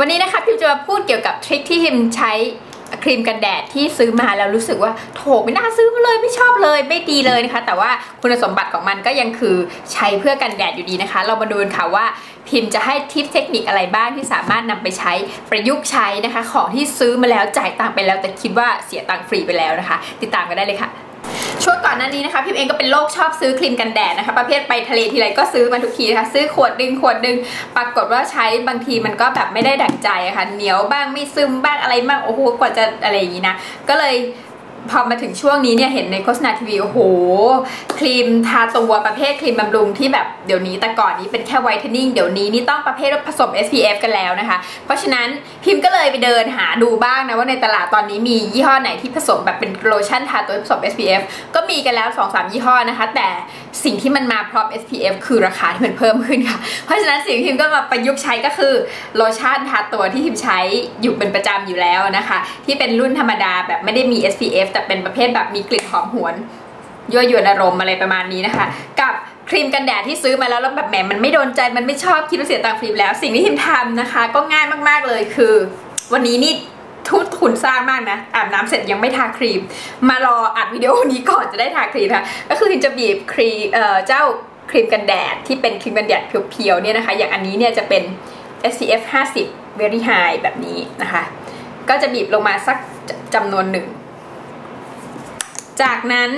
วันนี้นะคะพิมจะมาพูดเกี่ยวกับทริคที่พิมใช้ครีมกันแดดที่ซื้อมาแล้วรู้สึกว่าโถไม่น่าซื้อมาเลยไม่ชอบเลยไม่ดีเลยนะคะ แต่ว่าคุณสมบัติของมันก็ยังคือใช้เพื่อกันแดดอยู่ดีนะคะ เรามาดูกันค่ะว่าพิมจะให้ทิปเทคนิคอะไรบ้างที่สามารถนำไปใช้ประยุกต์ใช้นะคะ ของที่ซื้อมาแล้วจ่ายตังค์ไปแล้ว แต่คิดว่าเสียตังค์ฟรีไปแล้วนะคะ ติดตามกันได้เลยค่ะ ช่วงก่อนหน้านี้นะคะพิมเองก็เป็นโรคชอบซื้อครีมกันแดดนะคะ ประเภทไปทะเลทีไรก็ซื้อมาทุกทีนะคะซื้อขวดดึงขวดดึงปรากฏว่าใช้บางทีมันก็แบบไม่ได้ดั่งใจอะคะ่ะเหนียวบ้างไม่ซึมบ้างอะไรบ้างโอ้โหกว่าจะอะไรอย่างนี้นะก็เลย พอมาถึงช่วงนี้เนี่ยเห็นในโฆษณาทีวีโอ้โห ครีมทาตัวประเภทครีมบำรุงที่แบบเดี๋ยวนี้แต่ก่อนนี้เป็นแค่ไวท์เทนนิ่งเดี๋ยวนี้นี่ต้องประเภทผสม SPF กันแล้วนะคะ เพราะฉะนั้นพิมพ์ก็เลยไปเดินหาดูบ้างนะว่าในตลาดตอนนี้มียี่ห้อไหนที่ผสมแบบเป็นโลชั่นทาตัวผสม SPF ก็มีกันแล้ว 2-3 ยี่ห้อนะคะ แต่สิ่งที่มันมาพร้อม SPF คือราคาที่มันเพิ่มขึ้นค่ะ เพราะฉะนั้นสิ่งที่พิมก็มาประยุกต์ใช้ก็คือโลชั่นทาตัวที่พิมใช้อยู่เป็นประจำอยู่แล้วนะคะ ที่เป็นรุ่นธรรมดาแบบไม่ได้มี SPF แต่เป็นประเภทแบบมีกลิ่นหอมหวนยั่วยวนอารมณ์อะไรประมาณนี้นะคะ กับครีมกันแดดที่ซื้อมาแล้วแล้วแบบแหมมันไม่โดนใจมันไม่ชอบคิดว่าเสียตังค์ฟรีแล้ว สิ่งที่พิมทำนะคะ ก็ง่ายมากๆเลยคือ วันนี้นี่ทุนทุนสร้างมากนะอาบน้ำเสร็จยังไม่ทาครีม มารออัดวิดีโอนี้ก่อนจะได้ทาครีมค่ะก็คือพิมจะบีบครีมเอ่อเจ้าครีมกันแดดที่เป็นครีมกันแดดเพียวๆเนี่ยนะคะ อย่างอันนี้เนี่ยจะเป็น SPF 50 very high แบบนี้นะคะ ก็จะบีบลงมาสักจำนวนหนึ่ง จากนั้น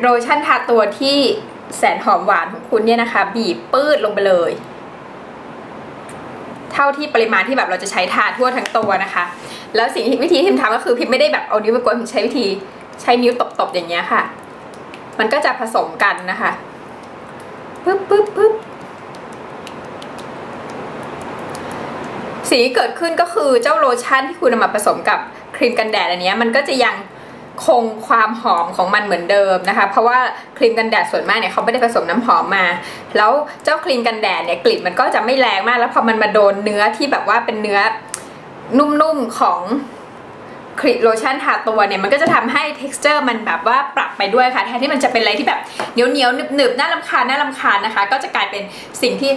โลชั่นทาตัวที่แสนหอมหวานของคุณเนี่ยนะคะ บีบปื้ดลงไปเลย เท่าที่ปริมาณที่แบบเราจะใช้ทาทั่วทั้งตัวนะคะ แล้วสิ่งวิธีที่พิมทำก็คือพิมไม่ได้แบบเอานิ้วไปกดพิมใช้วิธีใช้นิ้วตบๆอย่างเงี้ยค่ะ มันก็จะผสมกันนะคะปึ๊บปึ๊บปึ๊บสิ่งที่เกิดขึ้นก็คือเจ้าโลชั่นที่คุณนำมาผสมกับครีมกันแดดอันนี้มันก็จะยัง คงความหอมของมันเหมือนเดิมนะคะ เพราะว่าครีมกันแดดส่วนมากเนี่ยเขาไม่ได้ผสมน้ำหอมมา แล้วเจ้าครีมกันแดดเนี่ยกลิ่นมันก็จะไม่แรงมาก แล้วพอมันมาโดนเนื้อที่แบบว่าเป็นเนื้อนุ่มๆของครีมโลชั่นทาตัวเนี่ยมันก็จะทำให้ t e x t อร์มันแบบว่าปรับไปด้วยค่ะแทนที่มันจะเป็นอะไรที่แบบเหนียวเหนียวหนึบๆน่าลำคาญน่าลำคาญนะคะ ก็จะกลายเป็นสิ่งที่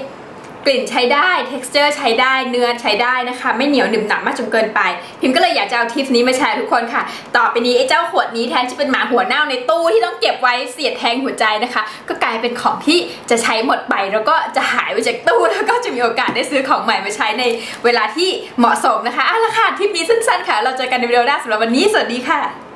กลิ่นใช้ได้ texture ใช้ได้ เนื้อใช้ได้นะคะ ไม่เหนียวหนึบหนับมากจนเกินไป พิมก็เลยอยากจะเอาทิปนี้มาแชร์ทุกคนค่ะ ต่อไปนี้ไอ้เจ้าขวดนี้แทนที่เป็นหมาหัวเน่าในตู้ที่ต้องเก็บไว้เสียดแทงหัวใจนะคะ ก็กลายเป็นของที่จะใช้หมดไปแล้วก็จะหายไปจากตู้แล้วก็จะมีโอกาสได้ซื้อของใหม่มาใช้ในเวลาที่เหมาะสมนะคะเอาละค่ะทิปนี้สั้นๆค่ะ เราเจอกันในวิดีโอหน้าสำหรับวันนี้สวัสดีค่ะ